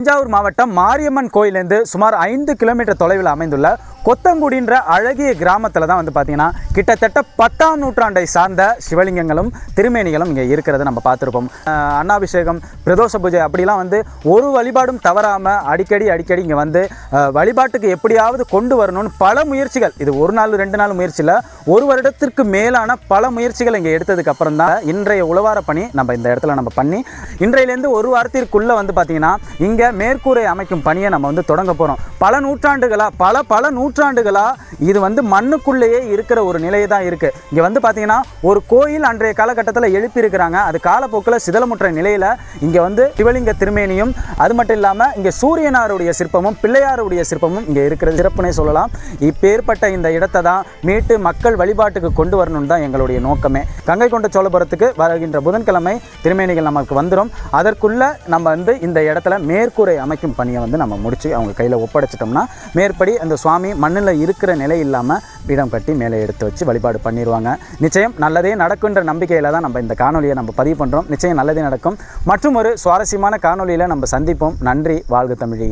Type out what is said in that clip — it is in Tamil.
தஞ்சாவூர் மாவட்டம் மாரியம்மன் கோயிலேருந்து சுமார் ஐந்து கிலோமீட்டர் தொலைவில் அமைந்துள்ள கொத்தங்குடின்ற அழகிய கிராமத்தில் தான் வந்து பார்த்தீங்கன்னா கிட்டத்தட்ட பத்தாம் நூற்றாண்டை சார்ந்த சிவலிங்கங்களும் திருமேனிகளும் இங்கே இருக்கிறத நம்ம பார்த்துருப்போம். அன்னாபிஷேகம் பிரதோஷ பூஜை அப்படிலாம் வந்து ஒரு வழிபாடும் தவறாமல் அடிக்கடி அடிக்கடி இங்கே வந்து வழிபாட்டுக்கு எப்படியாவது கொண்டு வரணும்னு பல முயற்சிகள். இது ஒரு நாள் ரெண்டு நாள் முயற்சியில் ஒரு வருடத்திற்கு மேலான பல முயற்சிகள் இங்கே எடுத்ததுக்கு அப்புறம் தான் இன்றைய உழவார பணி நம்ம இந்த இடத்துல நம்ம பண்ணி இன்றையிலேருந்து ஒரு வாரத்திற்குள்ளே வந்து பார்த்தீங்கன்னா இங்கே மேற்கூரை அமைக்கும் பணியை நம்ம வந்து தொடங்க போகிறோம் பல நூற்றாண்டுகளாக பல பல நூற்றாண்டுகளாக இது வந்து மண்ணுக்குள்ளேயே இருக்கிற ஒரு நிலையை தான் இருக்குது இங்கே வந்து பார்த்தீங்கன்னா ஒரு கோயில் அன்றைய காலகட்டத்தில் எழுப்பியிருக்கிறாங்க. அது காலப்போக்கில் சிதலமுற்ற நிலையில் இங்கே வந்து சிவலிங்க திருமேனியும் அது மட்டும் இல்லாமல் இங்கே சூரியனாருடைய சிற்பமும் பிள்ளையாருடைய சிற்பமும் இங்கே இருக்கிற சிறப்புனே சொல்லலாம். இப்பேற்பட்ட இந்த இடத்தை தான் மீட்டு மக்கள் வழிபாட்டுக்கு கொண்டு வரணும்னு தான் எங்களுடைய நோக்கமே. கங்கை கொண்ட சோழபுரத்துக்கு வருகின்ற புதன்கிழமை திருமேனிகள் நமக்கு வந்துடும் அதற்குள்ளே நம்ம வந்து இந்த இடத்துல மேற்கூரை அமைக்கும் பணியை வந்து நம்ம முடிச்சு அவங்க கையில் வச்சிட்டோம்னா மேற்படி அந்த சுவாமி மண்ணில் இருக்கிற நிலை இல்லாமல் பீடம் கட்டி மேலே எடுத்து வச்சு வழிபாடு பண்ணிடுவாங்க. நிச்சயம் நல்லதே நடக்குன்ற நம்பிக்கையில் தான் நம்ம இந்த காணொலியை நம்ம பதிவு பண்ணுறோம் நிச்சயம் நல்லதே நடக்கும். மற்றும் ஒரு சுவாரஸ்யமான காணொலியில் நம்ம சந்திப்போம். நன்றி. வாழ்க தமிழி.